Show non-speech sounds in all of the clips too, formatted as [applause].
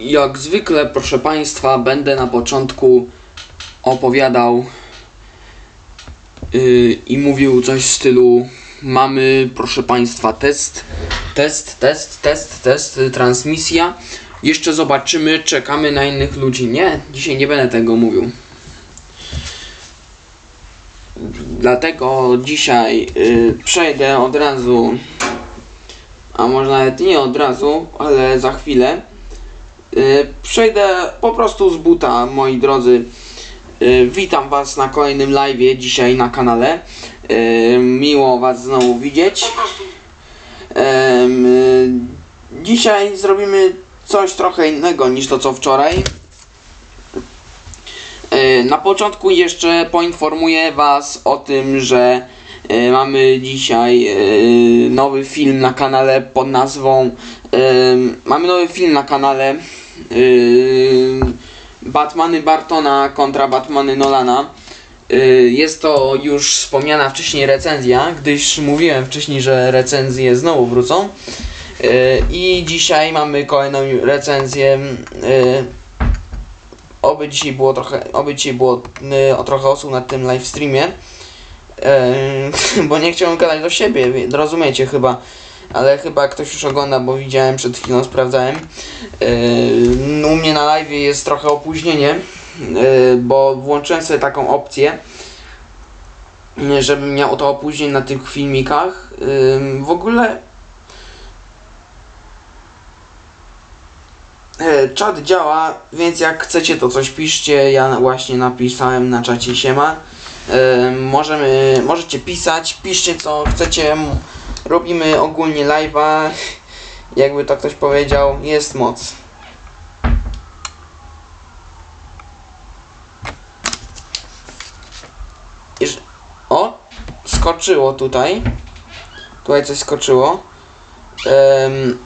Jak zwykle, proszę Państwa, będę na początku opowiadał yy, i mówił coś w stylu mamy, proszę Państwa, test, test, test, test, test, transmisja. Jeszcze zobaczymy, czekamy na innych ludzi. Nie, dzisiaj nie będę tego mówił. Dlatego dzisiaj y, przejdę od razu, a może nawet nie od razu, ale za chwilę. Y, Przejdę po prostu z buta, moi drodzy. Y, Witam Was na kolejnym live dzisiaj na kanale. Y, Miło Was znowu widzieć. Dzisiaj zrobimy coś trochę innego niż to co wczoraj. Na początku jeszcze poinformuję Was o tym, że mamy dzisiaj nowy film na kanale pod nazwą mamy nowy film na kanale Batmany Bartona kontra Batmany Nolana. Y, Jest to już wspomniana wcześniej recenzja, gdyż mówiłem wcześniej, że recenzje znowu wrócą. Y, I dzisiaj mamy kolejną recenzję. y, Oby dzisiaj było trochę, oby dzisiaj było o trochę osób na tym live streamie. [laughs] Bo nie chciałem gadać do siebie, rozumiecie chyba. Ale chyba ktoś już ogląda, bo widziałem przed chwilą, sprawdzałem. Yy, u mnie na live jest trochę opóźnienie, yy, bo włączyłem sobie taką opcję, żebym miał to opóźnienie na tych filmikach. Yy, w ogóle yy, czat działa, więc jak chcecie to coś piszcie. Ja właśnie napisałem na czacie siema. Yy, możemy, możecie pisać, piszcie co chcecie. Robimy ogólnie live'a. Jakby to ktoś powiedział, jest moc. O! Skoczyło tutaj. Tutaj coś skoczyło. Em,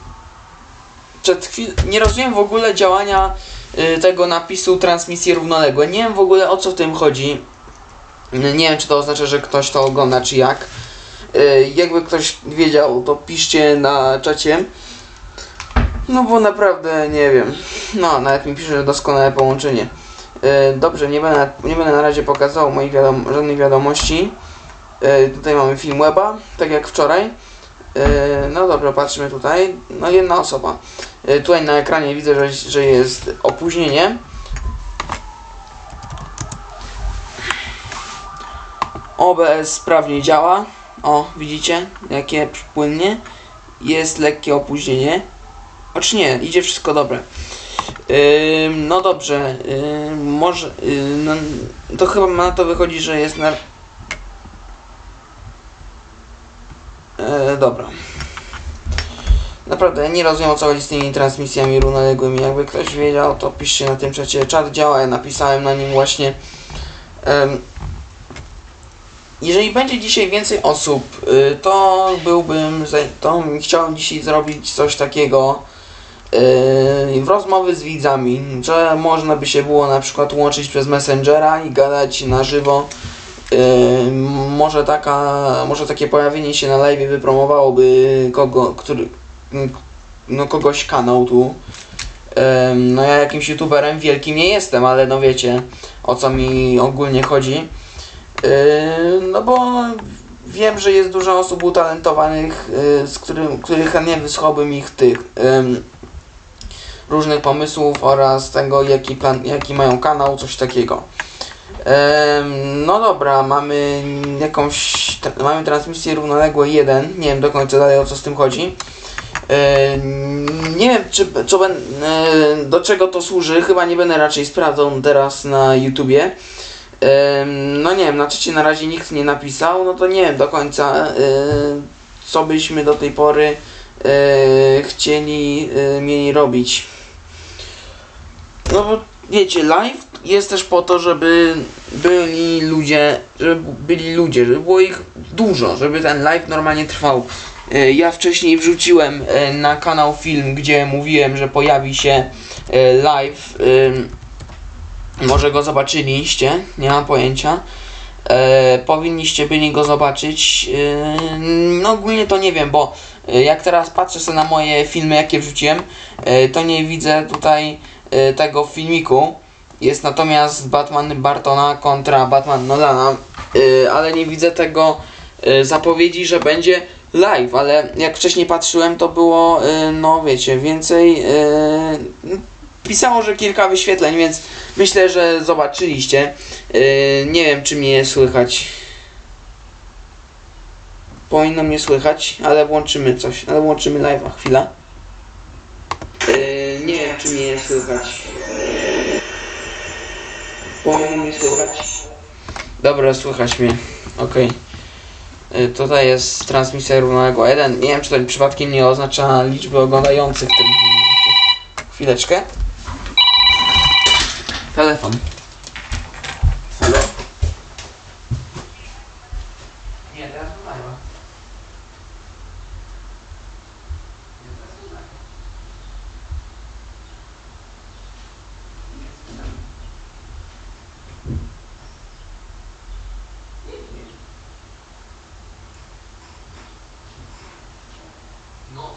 przed chwil... Nie rozumiem w ogóle działania y, tego napisu transmisji równoległe. Nie wiem w ogóle o co w tym chodzi. Nie wiem czy to oznacza, że ktoś to ogląda, czy jak. Y, jakby ktoś wiedział, to piszcie na czacie. No bo naprawdę nie wiem. No, nawet mi pisze, doskonałe połączenie. E, dobrze, nie będę, nie będę na razie pokazał moich żadnych wiadomości. E, tutaj mamy film weba, tak jak wczoraj. E, no dobra, patrzymy tutaj. No jedna osoba. E, tutaj na ekranie widzę, że, że jest opóźnienie. OBS sprawnie działa. O, widzicie? Jakie płynnie. Jest lekkie opóźnienie. Choć nie, idzie wszystko dobre. Ym, no dobrze, ym, może. Ym, no, to chyba na to wychodzi, że jest na. E, dobra. Naprawdę nie rozumiem o co chodzi z tymi transmisjami równoległymi. Jakby ktoś wiedział, to piszcie na tym czacie. Czat działa, ja napisałem na nim właśnie. Ym, jeżeli będzie dzisiaj więcej osób, y, to byłbym, to chciałem dzisiaj zrobić coś takiego yy, w rozmowy z widzami, że można by się było na przykład łączyć przez Messengera i gadać na żywo. Yy, może taka, może takie pojawienie się na live wypromowałoby kogo, który, no kogoś kanał tu. No ja jakimś youtuberem wielkim nie jestem, ale no wiecie o co mi ogólnie chodzi. Yy, no bo wiem, że jest dużo osób utalentowanych, yy, z którym, których chętnie wysłałbym ich tych ym, różnych pomysłów oraz tego, jaki, plan, jaki mają kanał, coś takiego. No dobra, mamy jakąś, mamy transmisję równoległe 1, nie wiem do końca dalej o co z tym chodzi. Nie wiem, czy, co yy, do czego to służy, chyba nie będę raczej sprawdzał teraz na YouTubie. No nie wiem, na czacie na razie nikt nie napisał, no to nie wiem do końca, yy, co byśmy do tej pory yy, chcieli, yy, mieli robić. No bo wiecie, live jest też po to, żeby byli ludzie, żeby byli ludzie, żeby było ich dużo, żeby ten live normalnie trwał. Ja wcześniej wrzuciłem na kanał film, gdzie mówiłem, że pojawi się live. Może go zobaczyliście, nie mam pojęcia. E, powinniście byli go zobaczyć. E, no ogólnie to nie wiem, bo e, jak teraz patrzę sobie na moje filmy, jakie wrzuciłem, e, to nie widzę tutaj e, tego filmiku. Jest natomiast Batman Bartona kontra Batman Nolana, e, ale nie widzę tego e, zapowiedzi, że będzie live, ale jak wcześniej patrzyłem, to było, e, no wiecie, więcej. e, Pisało, że kilka wyświetleń, więc myślę, że zobaczyliście. Yy, nie wiem, czy mnie słychać. Powinno mnie słychać, ale włączymy coś. Ale włączymy live'a. Chwila. Yy, nie wiem, czy mnie słychać. Powinno mnie słychać. Dobra, słychać mnie. Okej. Yy, Tutaj jest transmisja równoległa 1. Nie wiem, czy to przypadkiem nie oznacza liczby oglądających w tym momencie. Chwileczkę. Telefon. Halo? Nie, teraz nagrywa. No,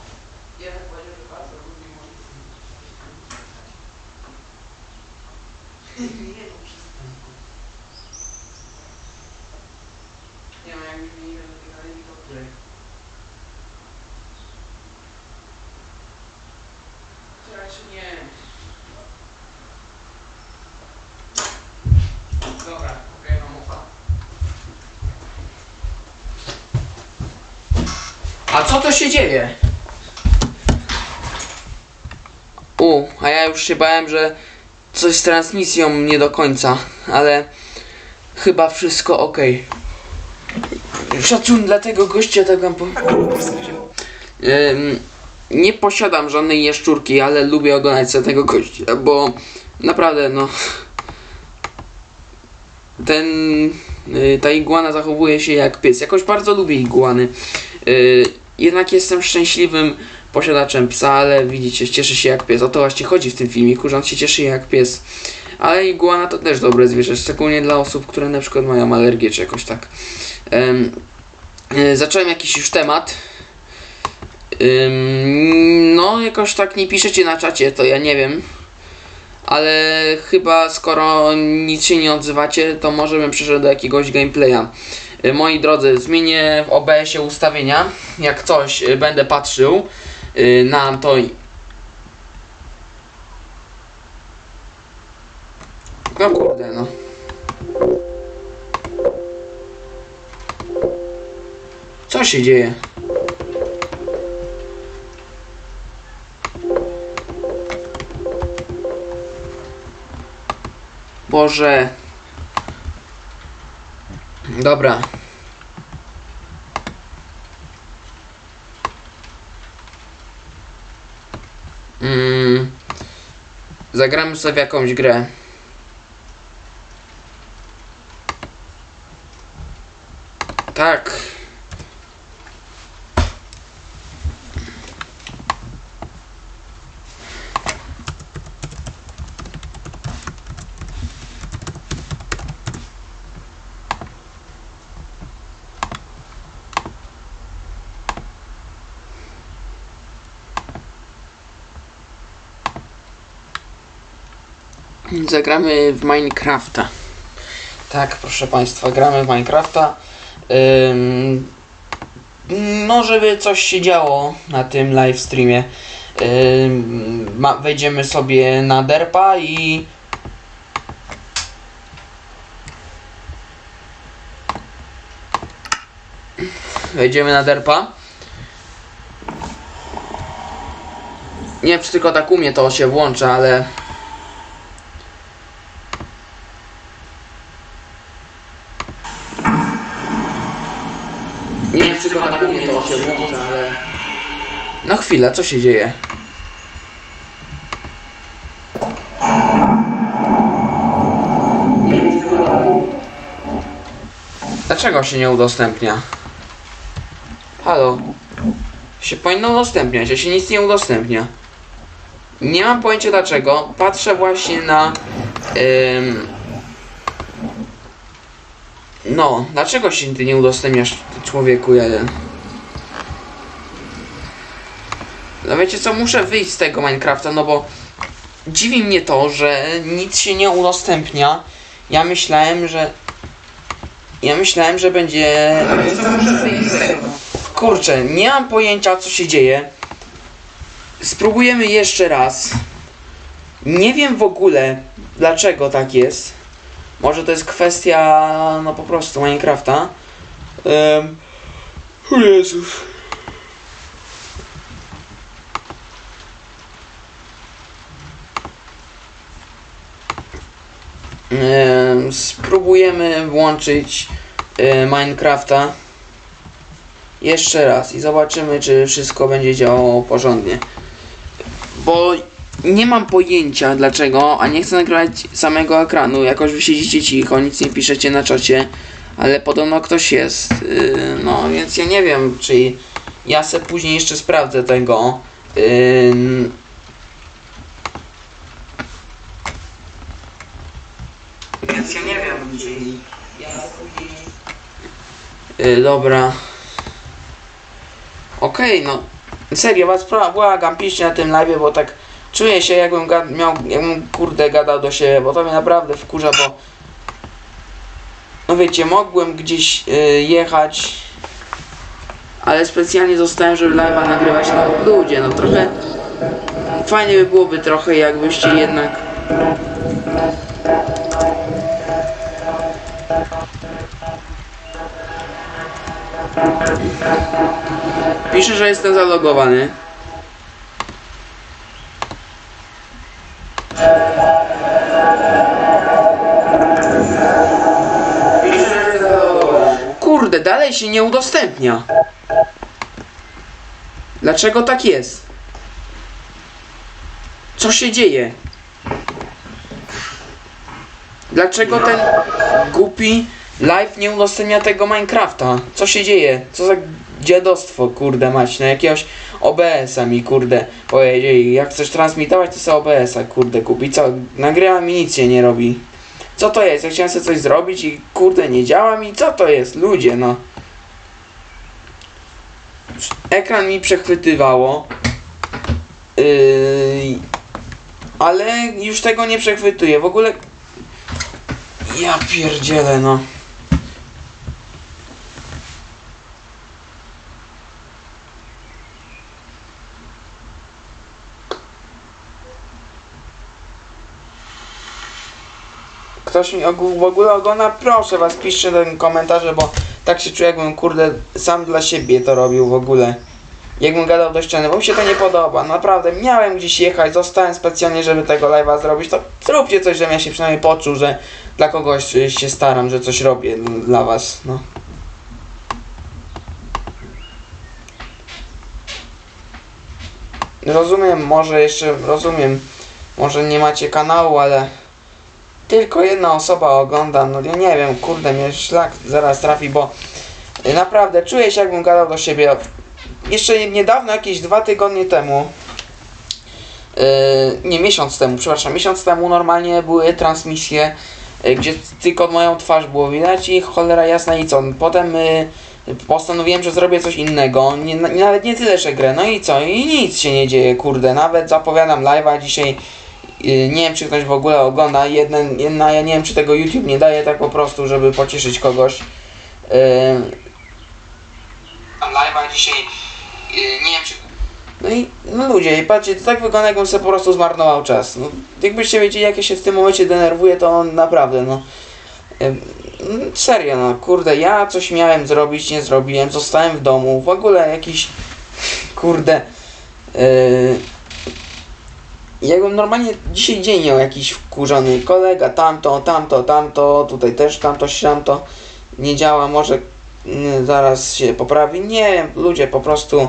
jeden powiedział, że bardzo lubi moje Nie no, przestań. Nie no, jak mi zmienimy do tej galerii, to której? Która czy nie? Dobra, okej, mam ufa. A co to się dzieje? U, a ja już się bałem, że coś z transmisją nie do końca, ale chyba wszystko ok. Szacun dla tego gościa, tak wam powiem. Ym, nie posiadam żadnej jaszczurki, ale lubię oglądać sobie tego gościa, bo naprawdę no. Ten. y, ta iguana zachowuje się jak pies. Jakoś bardzo lubię iguany. Y, jednak jestem szczęśliwym posiadaczem psa, ale widzicie, cieszy się jak pies. O to właśnie chodzi w tym filmiku, że on się cieszy jak pies. Ale iguana to też dobre zwierzę, szczególnie dla osób, które na przykład mają alergię czy jakoś tak. E, zacząłem jakiś już temat. Ym, no, jakoś tak nie piszecie na czacie, to ja nie wiem. Ale chyba skoro nic się nie odzywacie, to może bym przeszedł do jakiegoś gameplaya. Y, Moi drodzy, zmienię w OBS-ie ustawienia. Jak coś y, będę patrzył na to. No kurde, no. Co się dzieje? Boże. Dobra. Zagramy sobie jakąś grę. Tak. Zagramy w Minecrafta. Tak, proszę Państwa, gramy w Minecrafta. Ym, no, żeby coś się działo na tym live streamie. Ym, wejdziemy sobie na derpa i. Wejdziemy na derpa. Nie wiem, czy tylko tak umie to się włącza, ale. Nie wiem, czy tylko tak umie to się włącza, ale... No chwila, co się dzieje? Dlaczego się nie udostępnia? Halo? Się powinno udostępniać, a się nic nie udostępnia. Nie mam pojęcia dlaczego. Patrzę właśnie na... ym, No, dlaczego się ty nie udostępniasz człowieku jeden? No wiecie co, muszę wyjść z tego Minecrafta, no bo dziwi mnie to, że nic się nie udostępnia. Ja myślałem, że... Ja myślałem, że będzie... Kurczę, nie mam pojęcia co się dzieje. Spróbujemy jeszcze raz. Nie wiem w ogóle dlaczego tak jest. Może to jest kwestia, no po prostu Minecrafta. Um, o Jezus. Spróbujemy włączyć Minecrafta jeszcze raz i zobaczymy, czy wszystko będzie działało porządnie. Bo nie mam pojęcia dlaczego, a nie chcę nagrywać samego ekranu. Jakoś wy siedzicie cicho, nic nie piszecie na czacie, ale podobno ktoś jest. Yy, no więc ja nie wiem, czy ja se później jeszcze sprawdzę tego. Yy, więc ja nie wiem, czy ja se później. Yy, dobra. Okej, no. Serio, was pra- błagam, piszcie na tym live, bo tak czuję się jakbym gad- miał, jakbym kurde gadał do siebie, bo to mnie naprawdę wkurza, bo no wiecie, mogłem gdzieś y, jechać, ale specjalnie zostałem, żeby live'a nagrywać na ludzie, no trochę fajnie by byłoby trochę jakbyście jednak Pisze, że jestem zalogowany. Kurde, dalej się nie udostępnia. Dlaczego tak jest? Co się dzieje? Dlaczego ten głupi live nie udostępnia tego Minecrafta? Co się dzieje? Co za dziadostwo, kurde mać, na jakiegoś OBS-a mi, kurde, powiedzieli, jak chcesz transmitować, to sobie OBS-a, kurde, kupi, co, nagrywa mi nic się nie robi. Co to jest? Ja chciałem sobie coś zrobić i kurde, nie działa mi, co to jest? Ludzie, no. Ekran mi przechwytywało. Yy, ale już tego nie przechwytuje. W ogóle. Ja pierdzielę, no. Ktoś mi w ogóle ogona, proszę was, piszcie ten komentarze, bo tak się czuję, jakbym kurde sam dla siebie to robił w ogóle. Jakbym gadał do ściany, bo mi się to nie podoba. Naprawdę, miałem gdzieś jechać, zostałem specjalnie, żeby tego live'a zrobić. To zróbcie coś, żebym ja się przynajmniej poczuł, że dla kogoś się staram, że coś robię dla was. No. Rozumiem, może jeszcze, rozumiem, może nie macie kanału, ale tylko jedna osoba ogląda, no ja nie wiem, kurde, mnie szlak zaraz trafi, bo naprawdę czuję się jakbym gadał do siebie. Jeszcze niedawno, jakieś dwa tygodnie temu, yy, nie miesiąc temu, przepraszam, miesiąc temu normalnie były transmisje, yy, gdzie tylko moją twarz było widać i cholera jasna i co. Potem yy, postanowiłem, że zrobię coś innego, nie, nawet nie tyle, że grę, no i co, i nic się nie dzieje, kurde, nawet zapowiadam live'a dzisiaj, nie wiem czy ktoś w ogóle ogląda, jeden, jedna, ja nie wiem czy tego YouTube nie daje tak po prostu, żeby pocieszyć kogoś. Yy, live'a dzisiaj. Yy, nie wiem czy. No i no ludzie, patrzcie, to tak wygląda jakbym sobie po prostu zmarnował czas. No, jakbyście wiedzieli jak ja się w tym momencie denerwuję, to naprawdę no. Mm, Serio no, kurde, ja coś miałem zrobić, nie zrobiłem, zostałem w domu, w ogóle jakiś kurde. Yy, jakbym normalnie dzisiaj dzień miał jakiś wkurzony kolega, tamto, tamto, tamto, tutaj też tamto, tamto, nie działa, może mm, zaraz się poprawi. Nie ludzie po prostu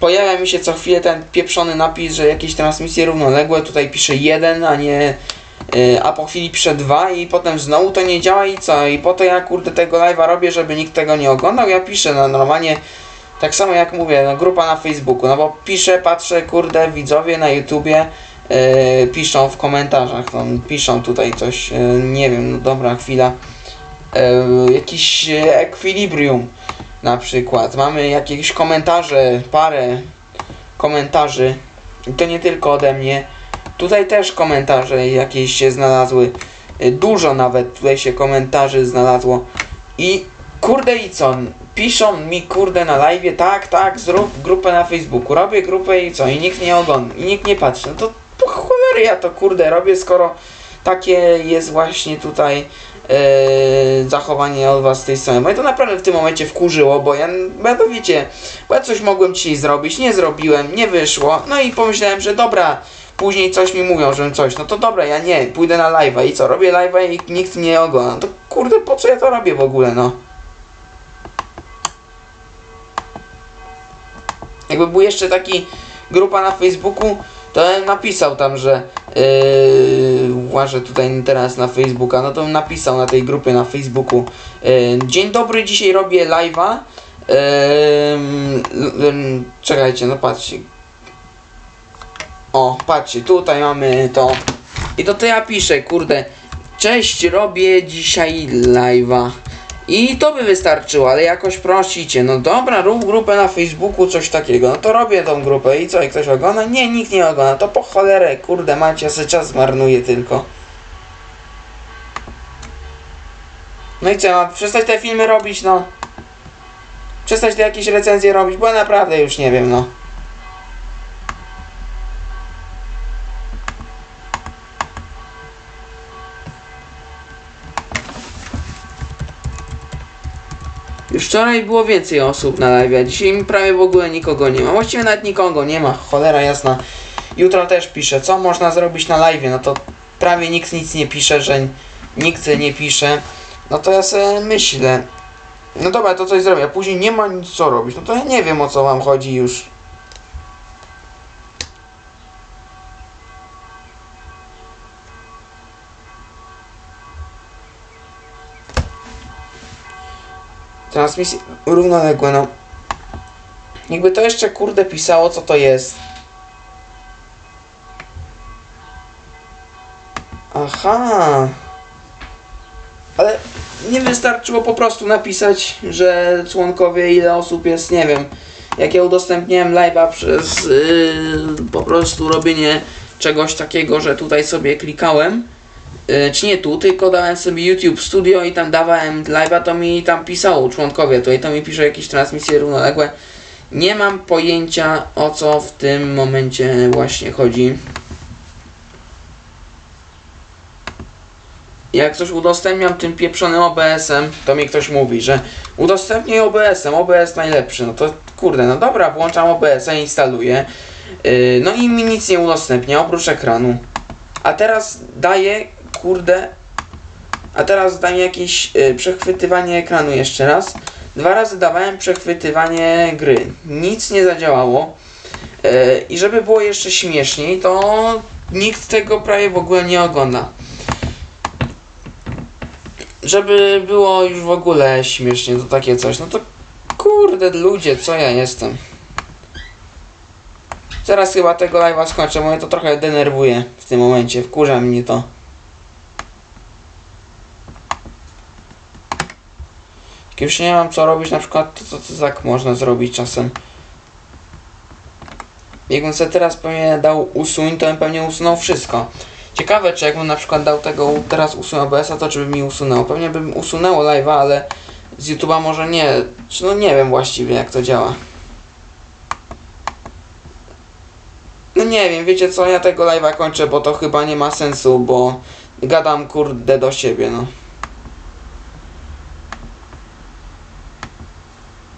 pojawia mi się co chwilę ten pieprzony napis, że jakieś transmisje równoległe, tutaj pisze jeden, a nie y, a po chwili pisze dwa i potem znowu to nie działa i co? I po to ja kurde tego live'a robię, żeby nikt tego nie oglądał. Ja piszę no, normalnie tak samo jak mówię, no, grupa na Facebooku, no bo piszę, patrzę, kurde, widzowie na YouTubie y, piszą w komentarzach, no, piszą tutaj coś, y, nie wiem, no dobra, chwila. e, jakiś e, equilibrium na przykład. Mamy jakieś komentarze, parę komentarzy. I to nie tylko ode mnie. Tutaj też komentarze jakieś się znalazły. E, Dużo nawet tutaj się komentarzy znalazło. I kurde i co? Piszą mi kurde na live, tak, tak, zrób grupę na Facebooku. Robię grupę i co? I nikt nie ogląda, i nikt nie patrzy. No to po cholery ja to kurde robię, skoro takie jest właśnie tutaj e, zachowanie od was z tej strony. Mnie to naprawdę w tym momencie wkurzyło, bo ja, bo ja to wiecie, bo ja coś mogłem dzisiaj zrobić, nie zrobiłem, nie wyszło, no i pomyślałem, że dobra, później coś mi mówią, że coś, no to dobra, ja nie, pójdę na live'a i co, robię live'a i nikt nie ogląda, no to kurde, po co ja to robię w ogóle, no. Jakby był jeszcze taki grupa na Facebooku, to napisał tam, że yy, łażę tutaj teraz na Facebooka, no to napisał na tej grupie na Facebooku yy, Dzień dobry, dzisiaj robię live'a yy, yy, Czekajcie, no patrzcie. O, patrzcie, tutaj mamy to. I to to ja piszę, kurde. Cześć, robię dzisiaj live'a i to by wystarczyło, ale jakoś prosicie, no dobra, rób grupę na Facebooku, coś takiego, no to robię tą grupę i co, i ktoś ogląda? Nie, nikt nie ogląda, to po cholerę, kurde, macie, ja sobie czas zmarnuję tylko. No i co, mam przestać te filmy robić, no? Przestać te jakieś recenzje robić, bo naprawdę już nie wiem, no. Wczoraj było więcej osób na live, a dzisiaj prawie w ogóle nikogo nie ma. Właściwie nawet nikogo nie ma, cholera jasna. Jutro też piszę, co można zrobić na live, no to prawie nikt nic nie pisze, że nikt nie pisze. No to ja sobie myślę, no dobra, to coś zrobię, a później nie ma nic co robić, no to ja nie wiem o co wam chodzi już. Transmisje równoległe, no. Jakby to jeszcze kurde pisało, co to jest. Aha. Ale nie wystarczyło po prostu napisać, że członkowie ile osób jest, nie wiem. Jak ja udostępniłem live'a przez yy, po prostu robienie czegoś takiego, że tutaj sobie klikałem. Yy, czy nie tu, tylko dałem sobie YouTube Studio i tam dawałem live'a, to mi tam pisało członkowie, tutaj to mi pisze jakieś transmisje równoległe. Nie mam pojęcia o co w tym momencie właśnie chodzi. Jak coś udostępniam tym pieprzonym OBS-em, to mi ktoś mówi, że udostępnij OBS-em, OBS najlepszy. No to kurde, no dobra, włączam OBS-a, instaluję. Yy, no i mi nic nie udostępnia oprócz ekranu. A teraz daję, kurde, a teraz dam jakieś yy, przechwytywanie ekranu jeszcze raz. Dwa razy dawałem przechwytywanie gry. Nic nie zadziałało. Yy, I żeby było jeszcze śmieszniej, to nikt tego prawie w ogóle nie ogląda. Żeby było już w ogóle śmiesznie, to takie coś. No to kurde ludzie, co ja jestem. Zaraz chyba tego live'a skończę, bo mnie to trochę denerwuje w tym momencie. Wkurza mnie to. Jak już nie mam co robić, na przykład, to, to, to tak można zrobić czasem. Jakbym sobie teraz pewnie dał usuń, to bym pewnie usunął wszystko. Ciekawe, czy jakbym na przykład dał tego teraz usunął OBS-a, to czy by mi usunęło. Pewnie bym usunęło live'a, ale z YouTube'a może nie. No nie wiem właściwie jak to działa. No nie wiem, wiecie co, ja tego live'a kończę, bo to chyba nie ma sensu, bo gadam kurde do siebie, no.